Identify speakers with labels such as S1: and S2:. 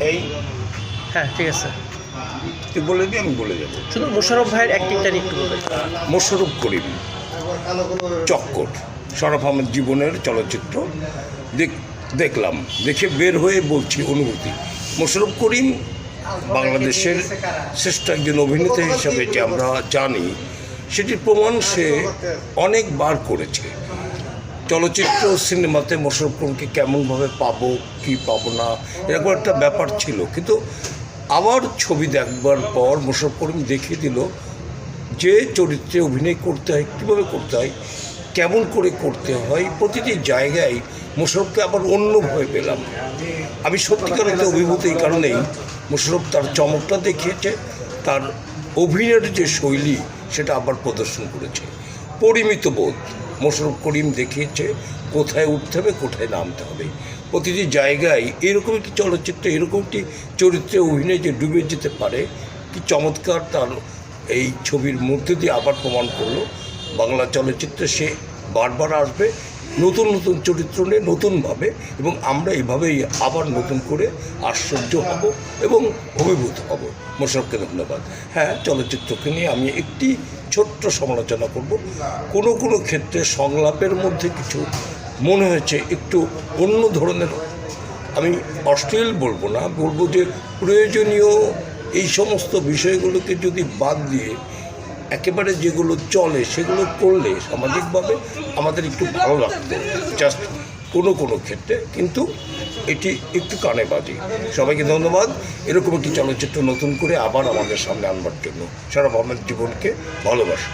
S1: এই?
S2: হ্যাঁ ঠিক আছে।
S1: তুই বলে দিই আমি বলে যাব
S2: শুধু মোশারফ ভাইয়ের অ্যাক্টিংটা একটু বলবেন।
S1: মোশারফ করিম চক্কর। শরফ আহমেদ জীবনের চলচ্চিত্র। দেখ- দেখলাম দেখে বের হয়ে বলছি অনুভূতি। মোশারফ করিম বাংলাদেশের শ্রেষ্ঠ একজন অভিনেতা হিসাবে যে আমরা জানি সেটির প্রমাণ সে অনেকবার করেছে। চলচ্চিত্র সিনেমাতে মোশারফ করিমকে কেমনভাবে পাবো, কি পাবো না, এরকম একটা ব্যাপার ছিল। কিন্তু আবার ছবি দেখবার পর মোশারফ করিম দেখিয়ে দিল যে চরিত্রে অভিনয় করতে হয়, কীভাবে করতে হয়, কেমন করে করতে হয়, প্রতিটি জায়গায় মোশারফকে আবার অন্যভাবে পেলাম। আমি সত্যিকার একটা অভিভূত এই কারণেই মোশারফ তার চমকটা দেখিয়েছে, তার অভিনয়ের যে শৈলী সেটা আবার প্রদর্শন করেছে। পরিমিত বোধ। মোশারফ করিম দেখিয়েছে, কোথায় উঠতে হবে, কোথায় নামতে হবে। প্রতিটি জায়গায় এরকম একটি চলচ্চিত্র, এরকম একটি চরিত্রে অভিনয় যে ডুবে যেতে পারে, কি চমৎকার তার এই ছবির মধ্যে দিয়ে আবার প্রমাণ করল। বাংলা চলচ্চিত্রে সে বারবার আসবে নতুন নতুন চরিত্র নিয়ে নতুনভাবে এবং আমরা এইভাবেই আবার নতুন করে আশ্চর্য হব এবং অভিভূত হব। মোশারফকে ধন্যবাদ। হ্যাঁ চলচ্চিত্রকে নিয়ে আমি একটি ছোট্ট সমালোচনা করব। কোনো কোনো ক্ষেত্রে সংলাপের মধ্যে কিছু মনে হয়েছে একটু অন্য ধরনের। আমি অশ্লীল বলব না, বলব যে প্রয়োজনীয় এই সমস্ত বিষয়গুলোকে যদি বাদ দিয়ে একেবারে যেগুলো চলে, সেগুলো করলে সামাজিকভাবে আমাদের একটু ভালো লাগতো জাস্ট কোনো কোনো ক্ষেত্রে, কিন্তু এটি একটু কানে বাজে। সবাইকে ধন্যবাদ। এরকম একটি চলচ্চিত্র নতুন করে আবার আমাদের সামনে আনবার জন্য। সারা আমার জীবনকে ভালোবাসা।